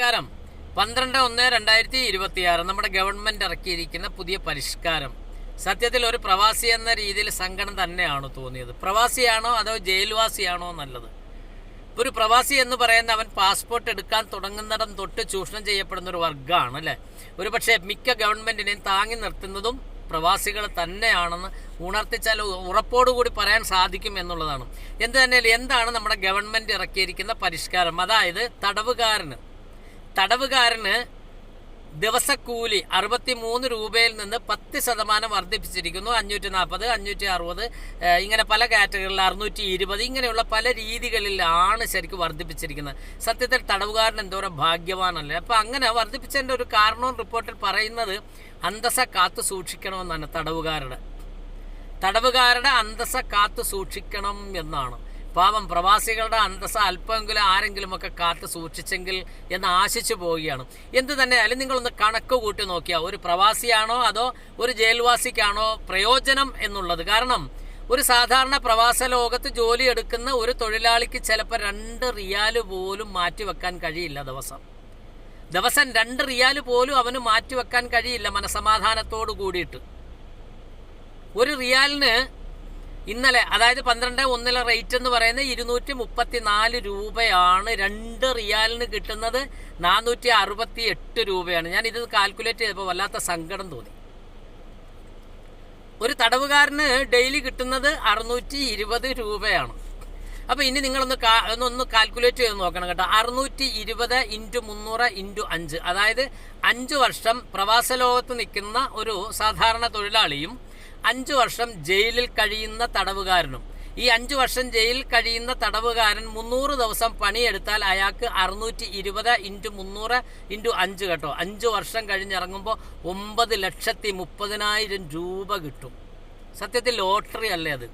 നമസ്കാരം പന്ത്രണ്ട് ഒന്ന് രണ്ടായിരത്തി ഇരുപത്തിയാറ് നമ്മുടെ ഗവൺമെന്റ് ഇറക്കിയിരിക്കുന്ന പുതിയ പരിഷ്കാരം. സത്യത്തിൽ ഒരു പ്രവാസി എന്ന രീതിയിൽ സങ്കടം തന്നെയാണ് തോന്നിയത്. പ്രവാസിയാണോ അതോ ജയിൽവാസിയാണോ നല്ലത്? ഒരു പ്രവാസി എന്ന് പറയുന്ന അവൻ പാസ്പോർട്ട് എടുക്കാൻ തുടങ്ങുന്നിടം തൊട്ട് ചൂഷണം ചെയ്യപ്പെടുന്ന ഒരു വർഗമാണ് അല്ലേ? ഒരു പക്ഷേ മിക്ക ഗവൺമെന്റിനെയും താങ്ങി നിർത്തുന്നതും പ്രവാസികൾ തന്നെയാണെന്ന് ഉണർത്തിച്ചാൽ ഉറപ്പോടുകൂടി പറയാൻ സാധിക്കും എന്നുള്ളതാണ്. എന്ത് തന്നെയാലും എന്താണ് നമ്മുടെ ഗവൺമെന്റ് ഇറക്കിയിരിക്കുന്ന പരിഷ്കാരം? അതായത് തടവുകാരന്. തടവുകാരന് ദിവസക്കൂലി അറുപത്തി മൂന്ന് രൂപയിൽ നിന്ന് പത്ത് ശതമാനം വർദ്ധിപ്പിച്ചിരിക്കുന്നു. അഞ്ഞൂറ്റി നാൽപ്പത് അഞ്ഞൂറ്റി അറുപത് ഇങ്ങനെ പല കാറ്റഗറികളിൽ അറുന്നൂറ്റി ഇരുപത് ഇങ്ങനെയുള്ള പല രീതികളിലാണ് ശരിക്കും വർദ്ധിപ്പിച്ചിരിക്കുന്നത്. സത്യത്തിൽ തടവുകാരൻ എന്തോരം ഭാഗ്യവാനല്ലേ? അപ്പം അങ്ങനെ വർദ്ധിപ്പിച്ചതിന്റെ ഒരു കാരണവും റിപ്പോർട്ടിൽ പറയുന്നത് അന്തസ കാത്തു സൂക്ഷിക്കണമെന്നാണ് തടവുകാരുടെ. തടവുകാരുടെ അന്തസ കാത്തു സൂക്ഷിക്കണം എന്നാണ്. പാവം പ്രവാസികളുടെ അന്തസ് അല്പമെങ്കിലും ആരെങ്കിലുമൊക്കെ കാത്ത് സൂക്ഷിച്ചെങ്കിൽ എന്ന് ആശിച്ചു പോവുകയാണ്. എന്ത് തന്നെ അല്ലെങ്കിൽ നിങ്ങളൊന്ന് കണക്ക് കൂട്ടി നോക്കിയാൽ ഒരു പ്രവാസിയാണോ അതോ ഒരു ജയിൽവാസിക്കാണോ പ്രയോജനം എന്നുള്ളത്. കാരണം ഒരു സാധാരണ പ്രവാസ ലോകത്ത് ജോലി എടുക്കുന്ന ഒരു തൊഴിലാളിക്ക് ചിലപ്പോൾ രണ്ട് റിയാൽ പോലും മാറ്റിവെക്കാൻ കഴിയില്ല ദിവസം. ദിവസം രണ്ട് റിയാൽ പോലും അവന് മാറ്റിവെക്കാൻ കഴിയില്ല മനസമാധാനത്തോട് കൂടിയിട്ട്. ഒരു റിയാലിന് ഇന്നലെ അതായത് പന്ത്രണ്ട് ഒന്നിലെ റേറ്റ് എന്ന് പറയുന്നത് ഇരുന്നൂറ്റി മുപ്പത്തി നാല് രൂപയാണ് രണ്ട് റിയാലിന് കിട്ടുന്നത് നാനൂറ്റി അറുപത്തി എട്ട് രൂപയാണ്. ഞാൻ ഇത് കാൽക്കുലേറ്റ് ചെയ്തപ്പോൾ വല്ലാത്ത സങ്കടം തോന്നി. ഒരു തടവുകാരന് ഡെയിലി കിട്ടുന്നത് അറുന്നൂറ്റി ഇരുപത് രൂപയാണ്. അപ്പൊ ഇനി നിങ്ങളൊന്ന് ഒന്ന് കാൽക്കുലേറ്റ് ചെയ്ത് നോക്കണം കേട്ടോ. അറുന്നൂറ്റി ഇരുപത് ഇന്റു മുന്നൂറ് ഇന്റു അഞ്ച്. അതായത് അഞ്ച് വർഷം പ്രവാസ ലോകത്ത് നിൽക്കുന്ന ഒരു സാധാരണ തൊഴിലാളിയും അഞ്ചു വർഷം ജയിലിൽ കഴിയുന്ന തടവുകാരനും. ഈ അഞ്ചു വർഷം ജയിലിൽ കഴിയുന്ന തടവുകാരൻ മുന്നൂറ് ദിവസം പണിയെടുത്താൽ അയാൾക്ക് അറുന്നൂറ്റി ഇരുപത് ഇന്റു മുന്നൂറ് ഇന്റു അഞ്ച് കേട്ടോ. അഞ്ച് വർഷം കഴിഞ്ഞിറങ്ങുമ്പോൾ ഒമ്പത് ലക്ഷത്തി മുപ്പതിനായിരം രൂപ കിട്ടും. സത്യത്തിൽ ലോട്ടറി അല്ലേ അത്?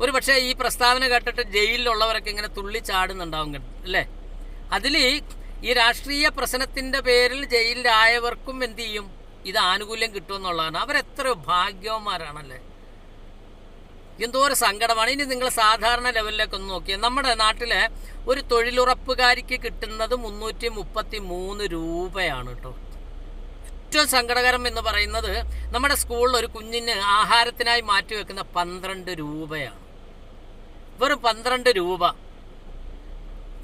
ഒരു പക്ഷേ ഈ പ്രസ്താവന കേട്ടിട്ട് ജയിലിലുള്ളവരൊക്കെ ഇങ്ങനെ തുള്ളി ചാടുന്നുണ്ടാവും അല്ലേ? അതിൽ ഈ രാഷ്ട്രീയ പ്രശ്നത്തിന്റെ പേരിൽ ജയിലിലായവർക്കും എന്തു ചെയ്യും? ഇത് ആനുകൂല്യം കിട്ടുമെന്നുള്ളതാണ്. അവരെത്ര ഭാഗ്യവന്മാരാണല്ലേ? എന്തോ ഒരു സങ്കടമാണ്. ഇനി നിങ്ങൾ സാധാരണ ലെവലിലേക്ക് ഒന്ന് നോക്കിയാൽ നമ്മുടെ നാട്ടിലെ ഒരു തൊഴിലുറപ്പുകാരിക്ക് കിട്ടുന്നത് മുന്നൂറ്റി മുപ്പത്തി മൂന്ന് രൂപയാണ് കേട്ടോ. ഏറ്റവും സങ്കടകരം എന്ന് പറയുന്നത് നമ്മുടെ സ്കൂളിൽ ഒരു കുഞ്ഞിന് ആഹാരത്തിനായി മാറ്റിവെക്കുന്ന പന്ത്രണ്ട് രൂപയാണ്. വെറും പന്ത്രണ്ട് രൂപ.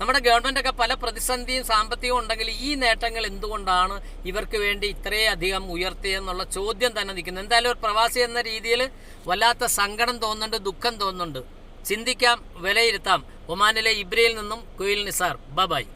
നമ്മുടെ ഗവൺമെന്റ് ഒക്കെ പല പ്രതിസന്ധിയും സാമ്പത്തികവും ഉണ്ടെങ്കിൽ ഈ നേട്ടങ്ങൾ എന്തുകൊണ്ടാണ് ഇവർക്ക് വേണ്ടി ഇത്രയധികം ഉയർത്തിയെന്നുള്ള ചോദ്യം തന്നെ നിൽക്കുന്നത്? എന്തായാലും ഒരു പ്രവാസി എന്ന രീതിയിൽ വല്ലാത്ത സങ്കടം തോന്നുന്നുണ്ട് ദുഃഖം തോന്നുന്നുണ്ട്. ചിന്തിക്കാം വിലയിരുത്താം. ഒമാനിലെ ഇബ്രയിൽ നിന്നും കുയിൽ നിസാർ. ബബായ്